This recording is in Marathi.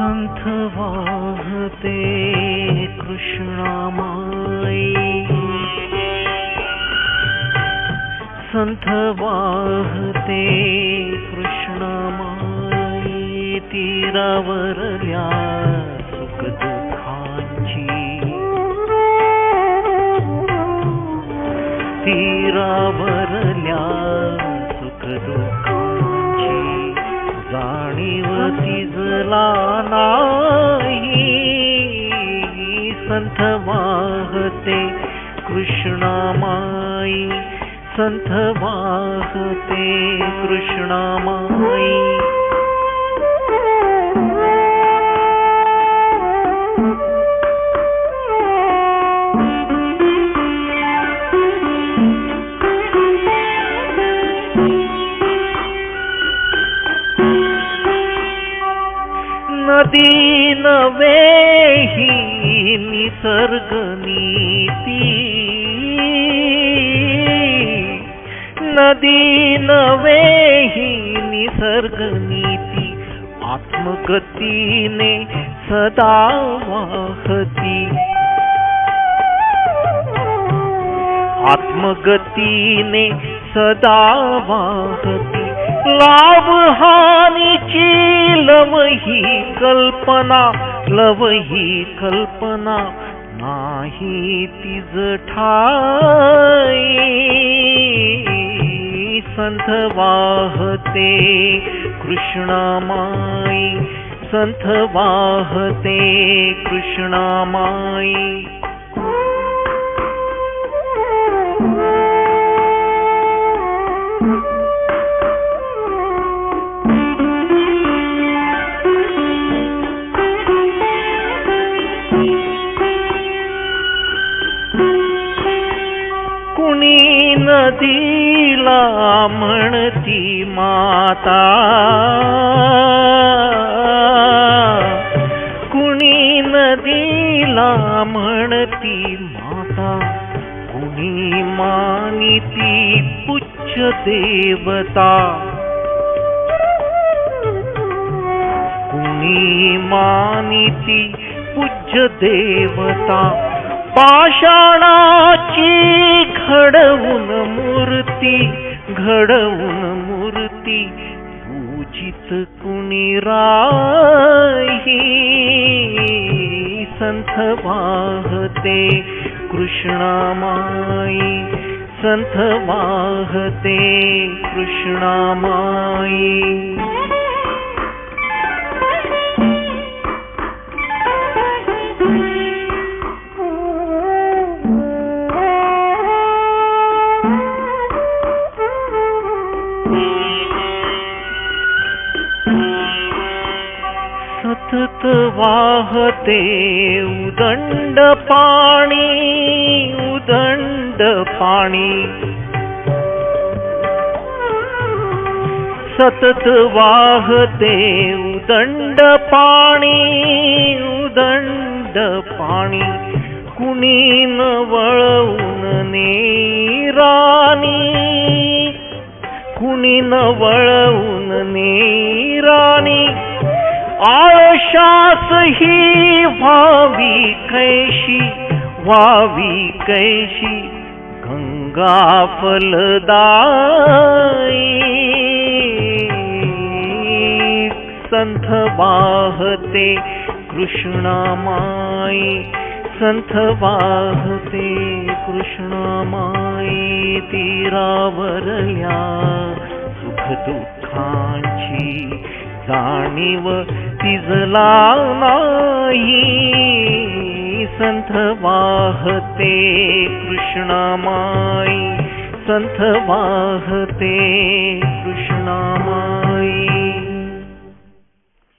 संथ वाहते कृष्णामाई. संथ वाहते कृष्णामाई. तीरावरल्या सुख दुःखांची तीरावरल्या जाणीव तिजला नाही. संथ वाहते कृष्णामाई संथ वाहते कृष्णामाई नदी नवेही निसर्ग नीती. नदी नवेही निसर्ग नीती. आत्मगतीने सदा वाहती. आत्मगतीने सदा वाहती. लाभ लव लवही कल्पना लवही कल्पना नाही तिज ठाई संथ वाहते कृष्णामाई संथ वाहते कृष्णामाई. कुणी नदीला म्हणती माता? कुणी नदीला म्हणती माता? कुणी मानिती पुच्छ देवता? कुणी मानिती पूज्य देवता? पाषाणाची घडवून मूर्ती घडवून मूर्ती पूजित कुणी राही? संत वाहते कृष्णामाई संत वाहते कृष्णामाई. सतत वाहते उदंड पाणी उदंड पाणी. सतत वाहते उदंड पाणी उदंड पाणी. कुणी न वळवून नेराणी कुणी न वळवून ने आळशास ही व्हावी कैशी व्हावी कैशी गंगा फलदाई संथ वाहते कृष्णामाई संथ वाहते कृष्णामाई तीरावरल्या सुख दुःखांची जाणीव तिजला नाही संथ वाहते कृष्णामाई संथ वाहते कृष्णामाई